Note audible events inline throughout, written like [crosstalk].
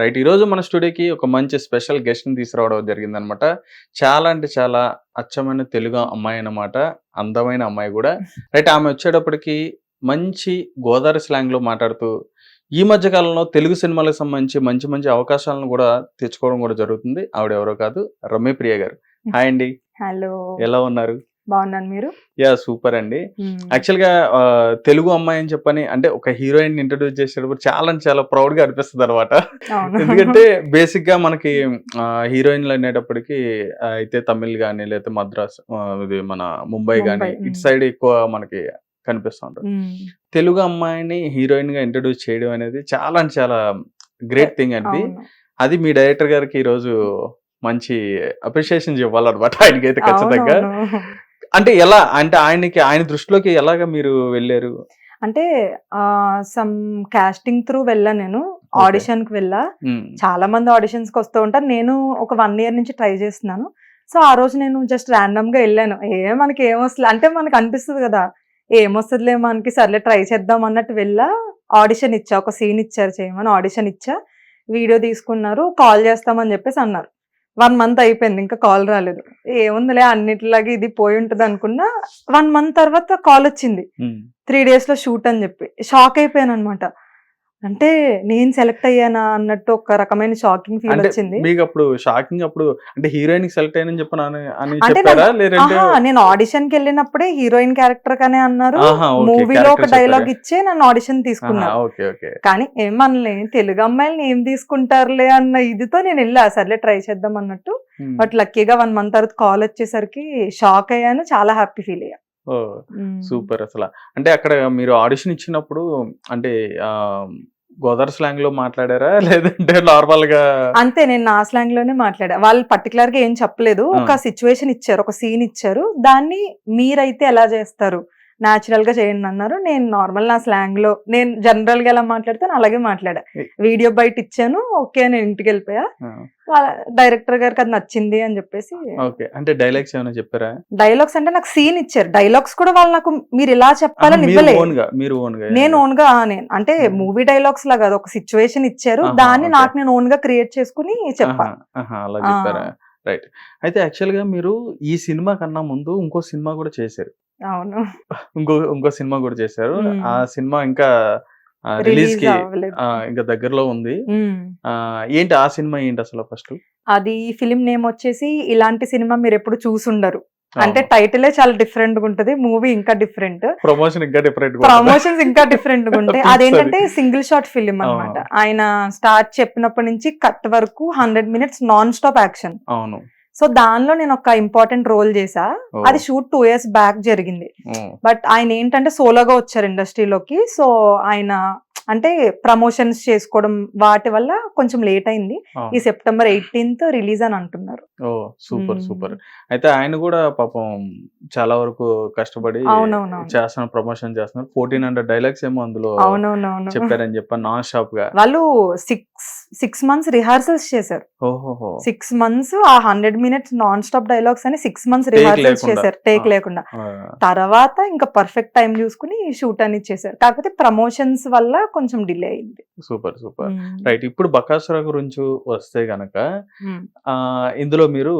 Right ఈ రోజు మన స్టూడియోకి ఒక మంచి స్పెషల్ గెస్ట్ని తీసుకురావడం జరిగిందనమాట. చాలా అంటే చాలా అచ్చమైన తెలుగు అమ్మాయి అన్నమాట. అందమైన అమ్మాయి కూడా. [laughs] రైట్ ఆమె వచ్చేటప్పటికి మంచి గోదావరి స్లాంగ్లో మాట్లాడుతూ ఈ మధ్య కాలంలో తెలుగు సినిమాలకు సంబంధించి మంచి మంచి అవకాశాలను కూడా తెచ్చుకోవడం కూడా జరుగుతుంది. ఆవిడ ఎవరో కాదు రమ్య ప్రియ గారు. [laughs] హాయ్ అండి. హలో. ఎలా ఉన్నారు? బాగున్నాను మీరు యా సూపర్ అండి యాక్చువల్గా తెలుగు అమ్మాయి అని చెప్పని అంటే ఒక హీరోయిన్ ఇంట్రడ్యూస్ చేసేటప్పుడు చాలా చాలా ప్రౌడ్గా అనిపిస్తుంది అనమాట ఎందుకంటే బేసిక్గా మనకి హీరోయిన్లు అనేటప్పటికి అయితే తమిళ్ గానీ లేకపోతే మద్రాస్ ఇది మన ముంబై గానీ ఇటు. సైడ్ ఎక్కువ మనకి కనిపిస్తూ ఉంటుంది మ్మ్. తెలుగు అమ్మాయిని హీరోయిన్గా ఇంట్రడ్యూస్ చేయడం అనేది చాలా చాలా గ్రేట్ థింగ్ అండి. అది మీ డైరెక్టర్ గారికి ఈ రోజు మంచి అప్రిషియేషన్ ఇవ్వాలన్నమాట ఆయనకైతే ఖచ్చితంగా. అంటే ఎలా? అంటే ఆయనకి ఆయన దృష్టిలోకి ఎలాగా మీరు వెళ్ళారు? అంటే సమ్ కాస్టింగ్ త్రూ వెళ్ళా నేను. ఆడిషన్కి వెళ్ళా. చాలా మంది ఆడిషన్స్కి వస్తూ ఉంటారు. నేను ఒక వన్ ఇయర్ నుంచి ట్రై చేస్తున్నాను. సో ఆ రోజు నేను జస్ట్ ర్యాండమ్గా వెళ్ళాను. ఏ మనకి ఏమొస్తుంది అంటే మనకు అనిపిస్తుంది కదా. ఏమొస్తుందిలే మనకి సర్లే ట్రై చేద్దాం అన్నట్టు వెళ్ళా. ఆడిషన్ ఇచ్చా ఒక సీన్ ఇచ్చారు చేయమని ఆడిషన్ ఇచ్చా. వీడియో తీసుకున్నారు కాల్ చేస్తామని చెప్పేసి అన్నారు. వన్ మంత్ అయిపోయింది ఇంకా కాల్ రాలేదు. ఏముందిలే అన్నిటిలాగా ఇది పోయి ఉంటుంది అనుకున్నా వన్ మంత్ తర్వాత కాల్ వచ్చింది. త్రీ డేస్లో షూట్ అని చెప్పి. షాక్ అయిపోయాను అనమాట అంటే నేను సెలెక్ట్ అయ్యానా అన్నట్టు ఒక రకమైన షాకింగ్ ఫీల్ వచ్చింది. మీకు అప్పుడు షాకింగ్ అప్పుడు అంటే హీరోయిన్ సెలెక్ట్ అయ్యని చెప్పని అని- చెప్పారా? లేదంటే నేను ఆడిషన్కి వెళ్ళినప్పుడే హీరోయిన్ క్యారెక్టర్ కనే అన్నారు. మూవీలో ఒక డైలాగ్? ఇచ్చే నన్ను ఆడిషన్ ఓకే కానీ ఏమనలే తెలుగు అమ్మాయిల్ని ఏం తీసుకుంటారులే అన్న ఇదితో నేను వెళ్ళా. సర్లే ట్రై చేద్దాం అన్నట్టు. బట్ లక్కీగా వన్ మంత్ తర్వాత కాల్ వచ్చేసరికి షాక్ అయ్యాను. చాలా హ్యాపీ ఫీల్ అయ్యా. సూపర్ అసలు. అంటే అక్కడ మీరు ఆడిషన్ ఇచ్చినప్పుడు అంటే ఆ గోదావరి స్లాంగ్లో మాట్లాడారా? [laughs] లేదంటే నార్మల్గా అంతే నేను నా స్లాంగ్లోనే మాట్లాడా. వాళ్ళు పర్టికులర్గా ఏం చెప్పలేదు. ఒక సిచ్యువేషన్ ఇచ్చారు ఒక సీన్ ఇచ్చారు. దాన్ని మీరైతే ఎలా చేస్తారు? గా చేయండి అన్నారు. నేను నార్మల్ నా స్లాంగ్లో నేను జనరల్గా ఎలా మాట్లాడతాను అలాగే మాట్లాడా. వీడియో బయట ఇచ్చాను ఓకే నేను ఇంటికి వెళ్ళిపోయా. డైరెక్టర్ గారికి అది నచ్చింది అని చెప్పేసి ఓకే అంటే డైలాగ్స్ ఏమైనా చెప్పారా? డైలాగ్స్ అంటే నాకు సీన్ ఇచ్చారు. డైలాగ్స్ కూడా వాళ్ళు నాకు మీరు ఇలా చెప్పాలని ఇవ్వలేదు. నేను ఓన్గా నేను అంటే. మూవీ డైలాగ్స్ లాగా ఒక సిచ్యువేషన్ ఇచ్చారు. దాన్ని. నాకు నేను ఓన్గా క్రియేట్ చేసుకుని చెప్పా. రైట్. అయితే యాక్చువల్గా మీరు ఈ సినిమా కన్నా ముందు ఇంకో సినిమా కూడా చేశారు. అవును. ఇంకో ఇంకో సినిమా కూడా చేశారు. ఆ సినిమా ఇంకా రిలీజ్కి ఇంకా దగ్గరలో ఉంది. ఏంటి ఆ సినిమా ఏంటి అసలు ఫస్ట్? అది ఫిలిం నేమ్ వచ్చేసి ఇలాంటి సినిమా మీరు ఎప్పుడు చూసుండరు. అంటే టైటిలే చాలా డిఫరెంట్గా ఉంటది మూవీ ఇంకా డిఫరెంట్ ప్రమోషన్ ఇంకా డిఫరెంట్ ప్రమోషన్స్ ఇంకా డిఫరెంట్గా ఉంటాయి. [laughs] అదేంటంటే సింగిల్ షాట్ ఫిలిం అన్నమాట. ఆయన స్టార్ట్ చెప్పినప్పటి నుంచి కట్ వరకు hundred minutes non stop action అవును. సో దానిలో నేను ఒక ఇంపార్టెంట్ రోల్ చేసా అది షూట్ టూ ఇయర్స్ బ్యాక్ జరిగింది. బట్ ఆయన ఏంటంటే సోలోగా వచ్చారు ఇండస్ట్రీలోకి సో ఆయన అంటే ప్రమోషన్స్ చేసుకోవడం వాటి వల్ల కొంచెం లేట్ అయింది. ఈ సెప్టెంబర్ ఎయిటీన్త్ రిలీజ్ అని అంటున్నారు ఓ సూపర్. సూపర్ అయితే ఆయన కూడా పాపం చాలా వరకు కష్టపడి. చేస్తున్నారు ప్రమోషన్ చేస్తున్నారు ఫోర్టీన్ హండ్రెడ్ డైలాగ్స్ ఏమో అందులో అవునవునవును చెప్పారని చెప్పాను నాన్ స్టాప్గా వాళ్ళు సిక్స్ సిక్స్ మంత్స్ రిహార్సల్స్ చేశారు. సిక్స్ మంత్స్ ఆ hundred minutes non stop dialogues అని సిక్స్ మంత్స్ రిహార్సల్స్. చేశారు. టేక్. లేకుండా. తర్వాత ఇంకా పర్ఫెక్ట్ టైం చూసుకుని షూట్ అని చేశారు. కాకపోతే ప్రమోషన్స్ వల్ల కొంచెం డిలే అయింది. Super super. రైట్ ఇప్పుడు బకాసుర గురించి వస్తే గనక ఇందులో మీరు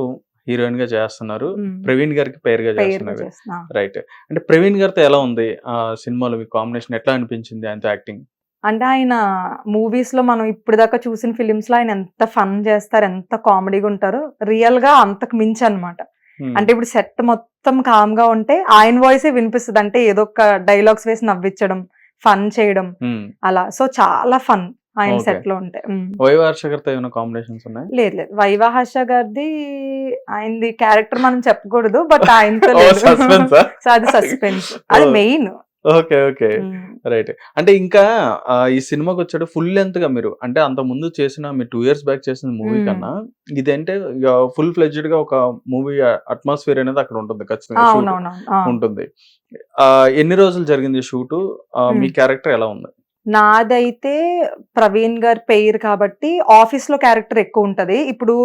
హీరోయిన్గా చేస్తున్నారు. ప్రవీణ్ గారికి పేరుగా చేస్తున్నారు. చేస్తున్నా. రైట్ అంటే ప్రవీణ్ గారితో ఎలా ఉంది? ఆ సినిమాలో మీ కాంబినేషన్ ఎట్లా అనిపించింది ఆయనతో యాక్టింగ్ అంటే ఆయన మూవీస్లో మనం ఇప్పుడు దాకా చూసిన ఫిలిమ్స్లో ఆయన ఎంత ఫన్ చేస్తారు ఎంత కామెడీగా ఉంటారు రియల్గా అంతకు మించి అన్నమాట. అంటే ఇప్పుడు సెట్ మొత్తం కామ్గా ఉంటే ఆయన వాయిసే వినిపిస్తుంది. అంటే ఏదో ఒక డైలాగ్స్ వేసి నవ్వించడం ఫన్ చేయడం అలా. సో చాలా ఫన్ ఆయన. సెట్లో ఉంటే. ఉమ్. వైవార్ష గారితో ఏమైనా కాంబినేషన్స్ ఉన్నాయి? లేదు లేదు. వైవాహర్ష గారిది ఆయనది క్యారెక్టర్ మనం చెప్పకూడదు బట్ ఆయనతో లేదు. అది సస్పెన్స్. అది. మెయిన్. Okay okay. రైట్. అంటే ఇంకా ఈ సినిమాకి వచ్చాడు ఫుల్ లెంత్గా మీరు. అంటే అంత ముందు చేసిన మీరు టూ ఇయర్స్ బ్యాక్ చేసిన మూవీ. కన్నా ఇదంటే ఫుల్ ఫ్లెడ్జ్డ్గా ఒక మూవీ అట్మాస్ఫియర్ అనేది అక్కడ ఉంటుంది ఖచ్చితంగా ఉంటుంది. ఎన్ని రోజులు జరిగింది షూట్? మీ. క్యారెక్టర్ ఎలా ఉంది? నాదైతే ప్రవీణ్ గారి పేరు కాబట్టి ఆఫీస్లో క్యారెక్టర్ ఎక్కువ ఉంటది. ఇప్పుడు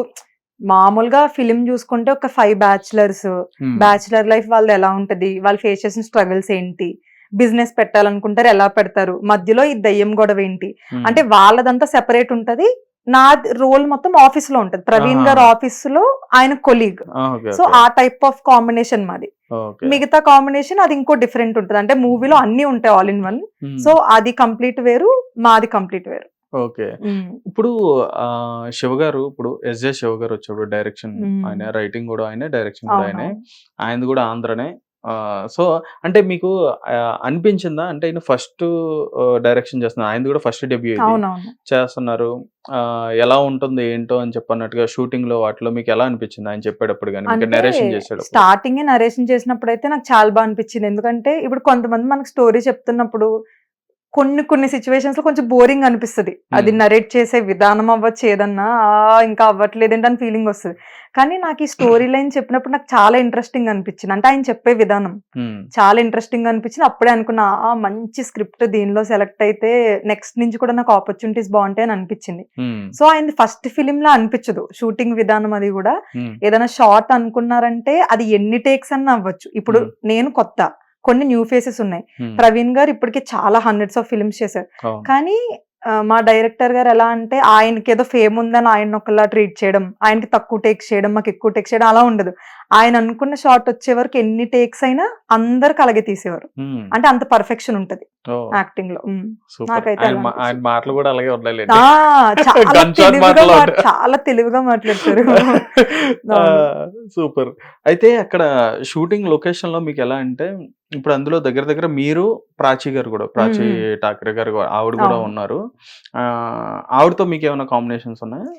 మామూలుగా ఫిలిం చూసుకుంటే ఒక ఫైవ్ బ్యాచులర్స్. బ్యాచులర్ లైఫ్ వాళ్ళది ఎలా ఉంటది? వాళ్ళు ఫేస్ చేసిన స్ట్రగుల్స్ ఏంటి? బిజినెస్ పెట్టాలనుకుంటారు ఎలా పెడతారు? మధ్యలో ఈ దయ్యం గొడవ ఏంటి. అంటే వాళ్ళదంతా సెపరేట్ ఉంటది. నా రోల్ మొత్తం ఆఫీస్లో ఉంటది. ప్రవీణ్. గారు ఆఫీస్లో ఆయన కొలీగ్. సో ఆ టైప్ ఆఫ్ కాంబినేషన్ మాది. మిగతా కాంబినేషన్ అది ఇంకో డిఫరెంట్ ఉంటుంది. అంటే మూవీలో అన్ని ఉంటాయి ఆల్ ఇన్ వన్. సో అది కంప్లీట్ వేరు మాది కంప్లీట్ వేరు. ఓకే. ఇప్పుడు శివ గారు ఇప్పుడు ఎస్జే శివ గారు వచ్చాడు డైరెక్షన్. ఆయన రైటింగ్ కూడా ఆయనే డైరెక్షన్ కూడా ఆయనే. ఆయనది కూడా ఆంధ్రనే. సో అంటే మీకు అనిపించిందా? అంటే ఆయన ఫస్ట్ డైరెక్షన్ చేస్తున్నారు. ఆయనది కూడా ఫస్ట్ డెబ్యూ చేస్తున్నారు. ఎలా ఉంటుంది ఏంటో అని చెప్పన్నట్టుగా షూటింగ్లో వాటిలో మీకు ఎలా అనిపించింది? ఆయన చెప్పేటప్పుడు కానీ నెరేషన్ చేసేటప్పుడు? స్టార్టింగ్ నరేషన్ చేసినప్పుడు అయితే నాకు చాలా బాగా అనిపించింది. ఎందుకంటే ఇప్పుడు కొంతమంది మనకు స్టోరీ చెప్తున్నప్పుడు కొన్ని కొన్ని సిచ్యువేషన్స్లో కొంచెం బోరింగ్ అనిపిస్తుంది అది Hmm. నరేట్ చేసే విధానం అవ్వచ్చు ఏదన్నా "ఆ, ఇంకా అవ్వట్లేదేంటి అని ఫీలింగ్ వస్తుంది కానీ నాకు ఈ స్టోరీ లైన్ చెప్పినప్పుడు నాకు చాలా ఇంట్రెస్టింగ్ అనిపించింది అంటే ఆయన చెప్పే విధానం మ్మ్. చాలా ఇంట్రెస్టింగ్ అనిపించింది అప్పుడే అనుకున్నా "ఆ, మంచి స్క్రిప్ట్ దీనిలో సెలెక్ట్ అయితే నెక్స్ట్ నుంచి కూడా నాకు ఆపర్చునిటీస్ బాగుంటాయి అని అనిపించింది మ్మ్. సో ఆయన ఫస్ట్ ఫిలిం లా అనిపించదు షూటింగ్ విధానం అది కూడా. ఏదైనా షార్ట్ అనుకున్నారంటే అది ఎన్ని టేక్స్ అన్న అవ్వచ్చు ఇప్పుడు Hmm. నేను కొత్త కొన్ని న్యూ ఫేసెస్ ఉన్నాయి. ప్రవీణ్ గారు ఇప్పటికి చాలా హండ్రెడ్స్ ఆఫ్ ఫిల్మ్స్ చేశారు. కానీ మా డైరెక్టర్ గారు ఎలా అంటే ఆయనకి ఏదో ఫేమ్ ఉందని ఆయన ఒకలా ట్రీట్ చేయడం ఆయనకి తక్కువ టేక్స్ చేయడం మాకు ఎక్కువ టేక్స్ చేయడం అలా ఉండదు ఆయన అనుకున్న షార్ట్ వచ్చే వరకు ఎన్ని టేక్స్ అయినా అందరికి అలాగే తీసేవారు. అంటే అంత పర్ఫెక్షన్ ఉంటది యాక్టింగ్లో. నాకైతే మాటలు కూడా అలాగే చాలా తెలివిగా. చాలా తెలివిగా మాట్లాడతారు. [laughs] సూపర్. అయితే అక్కడ షూటింగ్ లొకేషన్లో మీకు ఎలా అంటే ఇప్పుడు అందులో దగ్గర దగ్గర మీరు ప్రాచీ గారు కూడా ప్రాచీ. ఠాకరే గారు ఆవిడ కూడా. ఉన్నారు. ఆవిడతో మీకు ఏమైనా కాంబినేషన్స్ ఉన్నాయా?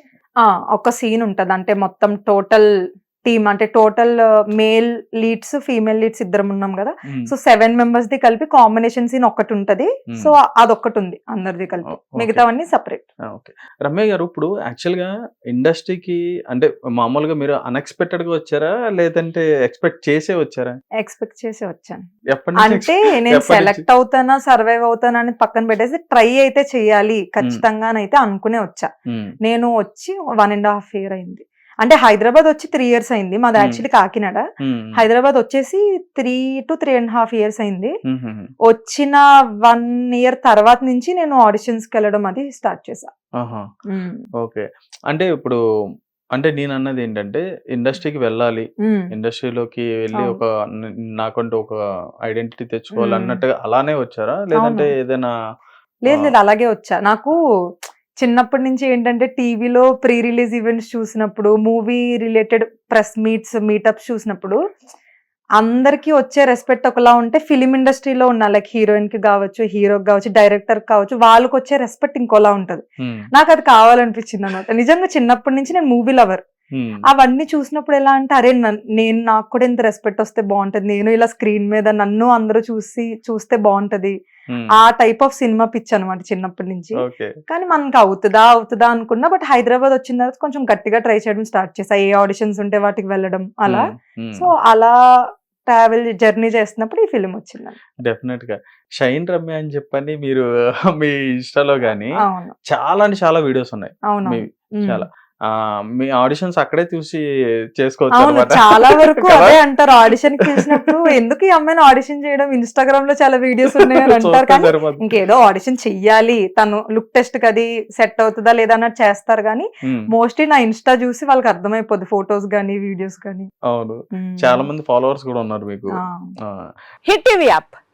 ఒక సీన్ ఉంటది. అంటే మొత్తం టోటల్ టీమ్ అంటే total male leads female leads ఇద్దరం ఉన్నాం కదా. సో సెవెన్ మెంబర్స్ ది కలిపి కాంబినేషన్ సీన్ ఒకటి ఉంటది. సో అదొక్కటి ఉంది అందరిది కలిపి. మిగతావన్నీ సపరేట్. రమ్య గారు ఇప్పుడు యాక్చువల్గా ఇండస్ట్రీకి అంటే మామూలుగా మీరు అన్ఎక్స్పెక్టెడ్గా వచ్చారా? లేదంటే ఎక్స్పెక్ట్ చేసే వచ్చారా? ఎక్స్పెక్ట్ చేసి వచ్చాను. అంటే నేను? సెలెక్ట్ అవుతానా సర్వైవ్ అవుతానా అనేది పక్కన పెట్టేసి ట్రై అయితే చెయ్యాలి ఖచ్చితంగానైతే అనుకునే వచ్చా. నేను వచ్చి వన్ అండ్ హాఫ్ ఇయర్ అయింది. అంటే హైదరాబాద్ వచ్చి త్రీ ఇయర్స్ అయింది మాది Hmm. యాక్చువల్లీ కాకినాడ మ్మ్. హైదరాబాద్ వచ్చేసి three to three and half years అయింది. మ్మ్. వచ్చిన వన్ ఇయర్ తర్వాత నుంచి నేను ఆడిషన్స్కి వెళ్ళడం అది స్టార్ట్ ఆహా. ఓకే అంటే ఇప్పుడు అంటే నేను అన్నది ఏంటంటే ఇండస్ట్రీకి వెళ్ళాలి. ఇండస్ట్రీలోకి వెళ్ళి. ఒక నాకంటూ ఒక ఐడెంటిటీ తెచ్చుకోవాలి. అన్నట్టుగా అలానే వచ్చారా లేదంటే. ఏదైనా లేదు. లేదు అలాగే వచ్చా నాకు చిన్నప్పటి నుంచి ఏంటంటే టీవీలో ప్రీ రిలీజ్ ఈవెంట్స్ చూసినప్పుడు movie related press meets meetups చూసినప్పుడు అందరికీ వచ్చే రెస్పెక్ట్ ఒకలా ఉంటే ఫిలిం ఇండస్ట్రీలో ఉన్న లైక్ హీరోయిన్కి కావచ్చు హీరోకి కావచ్చు డైరెక్టర్ కావచ్చు వాళ్ళకి వచ్చే రెస్పెక్ట్ ఇంకోలా ఉంటది. నాకు అది కావాలనిపించింది అనమాట నిజంగా చిన్నప్పటి నుంచి నేను మూవీ లవర్. అవన్నీ చూసినప్పుడు ఎలా అంటే అరే నన్- నాకు కూడా ఇంత రెస్పెక్ట్ వస్తే బాగుంటది. నేను ఇలా స్క్రీన్ మీద నన్ను అందరూ చూసి చూస్తే బాగుంటది. ఆ టైప్ ఆఫ్ సినిమా పిచ్ అనమాట చిన్నప్పటి నుంచి. కానీ మనకి అవుతుందా అవుతుందా అనుకున్నా బట్ హైదరాబాద్ వచ్చిన తర్వాత కొంచెం గట్టిగా ట్రై చేయడం స్టార్ట్ చేసా ఏ ఆడిషన్స్ ఉంటే వాటికి వెళ్ళడం అలా. సో అలా ట్రావెల్ జర్నీ చేస్తున్నప్పుడు ఈ ఫిలిం వచ్చింది డెఫినెట్గా. షైన్ రమ్య అని చెప్పని మీరు [laughs] మీ ఇన్స్టాలో గానీ అవును. చాలా అంటే చాలా వీడియోస్ ఉన్నాయి. చాలా. మీ ఆడిషన్స్ అక్కడే చూసి చేసుకోవచ్చు. చాలా వరకు? అదే అంటారు. ఆడిషన్ చూసినప్పుడు ఎందుకు ఈ అమ్మాయిని ఆడిషన్ చేయడం? ఇన్స్టాగ్రామ్లో చాలా వీడియోస్ ఉన్నాయి అని అంటారు. కానీ. ఇంకేదో ఆడిషన్ చెయ్యాలి. తను లుక్ టెస్ట్ కది సెట్ అవుతుందా లేదా అన్నట్టు చేస్తారు. కానీ. మోస్ట్లీ నా ఇన్స్టా చూసి వాళ్ళకి అర్థమైపోద్ది ఫొటోస్ కానీ వీడియోస్ కానీ అవును. చాలా మంది ఫాలోవర్స్ కూడా ఉన్నారు మీకు. ఆ. హిట్ టీవీ యాప్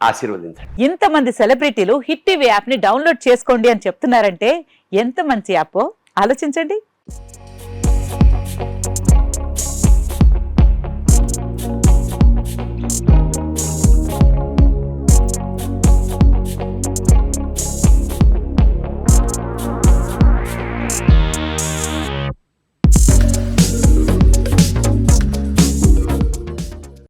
ఆశీర్వదించండి. ఇంతమంది సెలబ్రిటీలు హిట్ టీవీ యాప్ని డౌన్లోడ్ చేసుకోండి అని చెప్తున్నారంటే ఎంత మంచి యాప్? ఆలోచించండి.